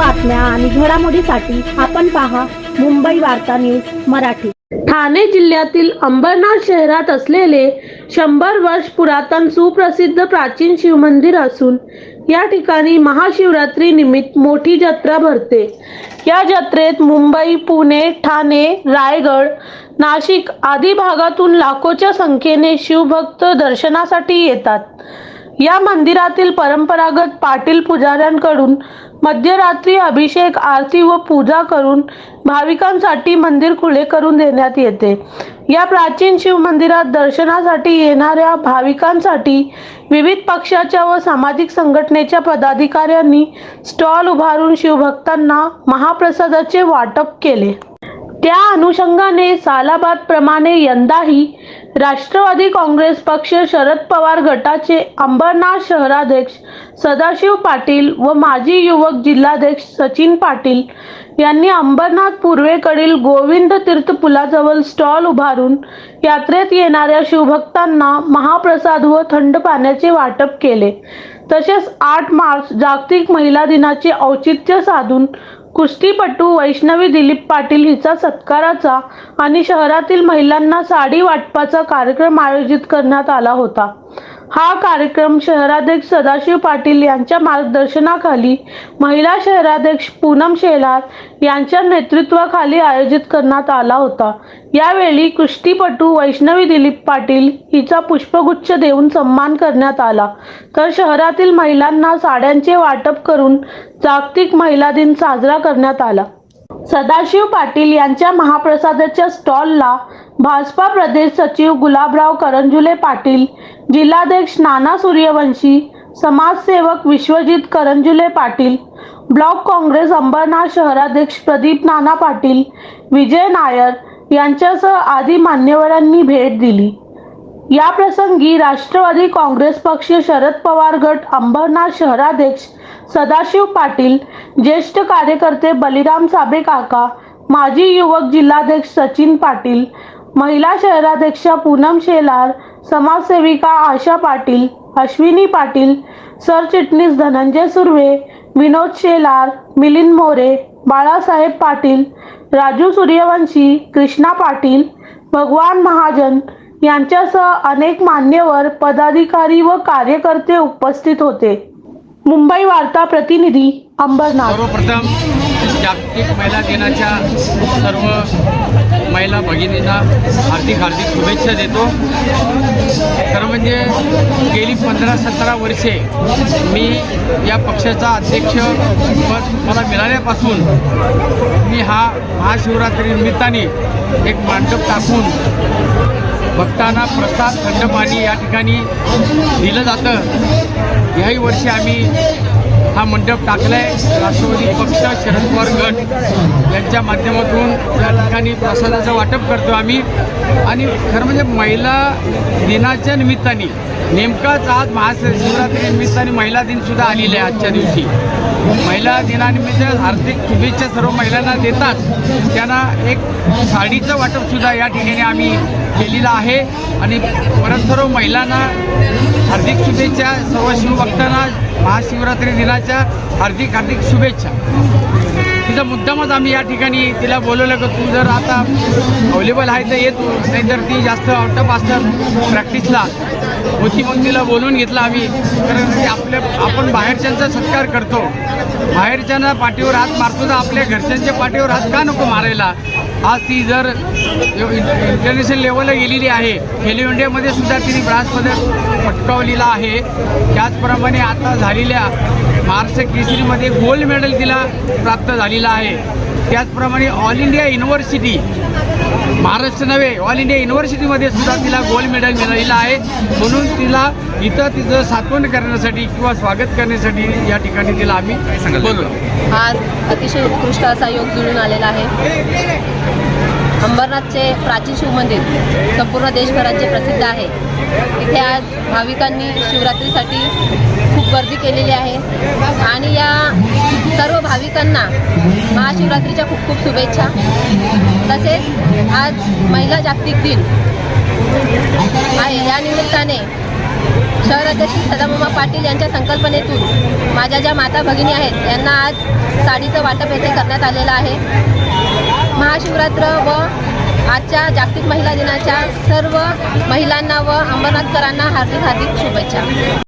बातम्या आणि घडामोडीसाठी आपण पहा मुंबई वार्ता न्यूज मराठी. ठाणे जिल्ह्यातील अंबरनाथ शहरात असलेले शंभर वर्ष पुरातन सुप्रसिद्ध प्राचीन शिवमंदिर असून या ठिकाणी महाशिवरात्री निमित्त मोठी जत्रा भरते. या जत्रेत मुंबई पुणे ठाणे रायगड नाशिक आदी भागातून लाखोच्या संख्येने शिवभक्त दर्शनासाठी येतात. या मंदिरातील परंपरागत पाटील पुजाऱ्यांकडून मध्यरात्री अभिषेक आरती व पूजा करून भाविकांसाठी मंदिर खुले करून देण्यात येते. या प्राचीन शिव मंदिरात दर्शनासाठी येणाऱ्या भाविकांसाठी विविध पक्षाच्या व सामाजिक संघटनेच्या पदाधिकाऱ्यांनी स्टॉल उभारून शिवभक्तांना महाप्रसादाचे वाटप केले. त्या अनुषंगाने सालाबाद प्रमाणे यंदाही राष्ट्रवादी काँग्रेस पक्ष शरद पवार गटाचे अंबरनाथ शहराध्यक्ष सदाशिव पाटील व माजी युवक जिल्हाध्यक्ष सचिन पाटील यांनी अंबरनाथ पूर्वेकडील गोविंद तीर्थ पुलाजवळ स्टॉल उभारून यात्रेत येणाऱ्या शिवभक्तांना महाप्रसाद व थंड पाण्याचे वाटप केले. तसेच आठ मार्च जागतिक महिला दिनाचे औचित्य साधून कुस्तीपटू वैष्णवी दिलीप पाटील हिचा सत्काराचा आणि शहरातील महिलांना साडी वाटपाचा कार्यक्रम आयोजित करण्यात आला होता. हा कार्यक्रम शहराध्यक्ष सदाशिव पाटील यांच्या मार्गदर्शनाखाली महिला शहराध्यक्ष पूनम शेलार यांच्या नेतृत्वाखाली आयोजित करण्यात आला होता. यावेळी कुस्तीपटू वैष्णवी दिलीप पाटील हिचा पुष्पगुच्छ देऊन सन्मान करण्यात आला. तर शहरातील महिलांना साड्यांचे वाटप करून जागतिक महिला दिन साजरा करण्यात आला. सदाशिव पाटील यांच्या महाप्रसादाच्या स्टॉलला भाजपा प्रदेश सचिव गुलाबराव करंजुले पाटील जिल्हाध्यक्ष नाना सूर्यवंशी समाजसेवक विश्वजित करंजुले पाटील ब्लॉक काँग्रेस अंबरनाथ शहराध्यक्ष प्रदीप नाना पाटील विजय नायर यांच्यासह आदी मान्यवरांनी भेट दिली. या प्रसंगी राष्ट्रवादी काँग्रेस पक्ष शरद पवार गट अंबरनाथ शहराध्यक्ष सदाशिव पाटील ज्येष्ठ कार्यकर्ते बलिराम साबे काका माजी युवक जिल्हाध्यक्ष सचिन पाटील महिला शहराध्यक्षा पूनम शेलार समाजसेविका आशा पाटील अश्विनी पाटील सरचिटणीस धनंजय सुर्वे विनोद शेलार मिलिंद मोरे बाळासाहेब पाटील राजू सूर्यवंशी कृष्णा पाटील भगवान महाजन यांच्यासह अनेक मान्यवर पदाधिकारी व कार्यकर्ते उपस्थित होते. मुंबई वार्ता प्रतिनिधी अंबरनाथ. सर्वप्रथम जागतिक महिला दिनाच्या सर्व महिला भगिनींना हार्दिक हार्दिक शुभेच्छा देतो. खरं म्हणजे गेली पंधरा सतरा वर्षे मी या पक्षाचा अध्यक्ष पद मला मिळाल्यापासून मी हा महाशिवरात्री निमित्ताने एक मांडप टाकून भक्तांना प्रसाद थंड पाणी या ठिकाणी दिलं जातं. याही वर्षी आम्ही हा मंडप टाकला आहे राष्ट्रवादी पक्ष शरद पवार गट. यांच्या माध्यमातून या ठिकाणी प्रसादाचं वाटप करतो आम्ही. आणि खरं म्हणजे महिला दिनाच्या निमित्ताने नेमकाच आज महाशिवरात्रीनिमित्ताने महिला दिनसुद्धा आलेले आहे आजच्या दिवशी. महिला दिनानिमित्त हार्दिक शुभेच्छा सर्व महिलांना देतात. त्यांना एक साडीचं वाटपसुद्धा या ठिकाणी आम्ही केलेलं आहे. आणि परत सर्व महिलांना हार्दिक शुभेच्छा सर्व शिवभक्तांना महाशिवरात्री दिनाच्या हार्दिक हार्दिक शुभेच्छा. तिचा मुद्दामच आम्ही या ठिकाणी तिला बोलवलं की तू जर आता अवेलेबल आहे तर ये तू नाहीतर ती जास्त आउट ऑफ असतं प्रॅक्टिसला होती मग तिला बोलवून घेतला आम्ही कारण की आपल्या आपण बाहेरच्यांचा सत्कार करतो. बाहेरच्यांना पाठीवर हात मारतो तर आपल्या घरच्यांच्या पाठीवर हात का नको मारायला? आज ती जर इंटरनॅशनल लेवलला गेलेली आहे खेलो इंडियामध्ये सुद्धा तिने ब्रास पदक पटकावलेला आहे. त्याचप्रमाणे आता झालेल्या महाराष्ट्र केसरीमध्ये गोल्ड मेडल तिला प्राप्त झालेलं आहे. त्याचप्रमाणे ऑल इंडिया युनिव्हर्सिटी महाराष्ट्र नव्हे ऑल इंडिया युनिव्हर्सिटीमध्ये सुद्धा तिला गोल्ड मेडल मिळालेलं आहे. म्हणून तिला इथं तिचं सातवण करण्यासाठी किंवा स्वागत करण्यासाठी या ठिकाणी तिला आम्ही बोललो. आज अतिशय उत्कृष्ट असा योग जुळून आलेला आहे. अंबरनाथचे प्राचीन शिवमंदिर संपूर्ण देशभराचे प्रसिद्ध आहे. इथे आज भाविकांनी शिवरात्रीसाठी खूप गर्दी केलेली आहे. आणि या सर्व भाविकांना महाशिवरात्रीच्या खूप खूप शुभेच्छा. तसेच आज महिला जागतिक दिन. आहे. या निमित्ताने शहराध्यक्ष सदामामा पाटील यांच्या संकल्पनेतून माझ्या ज्या माता भगिनी आहेत यांना आज साडीचं वाटप येथे करण्यात आलेलं आहे. महाशिवरात्र व आजच्या जागतिक महिला दिनाच्या सर्व महिलांना व अंबरनाथकरांना हार्दिक हार्दिक शुभेच्छा.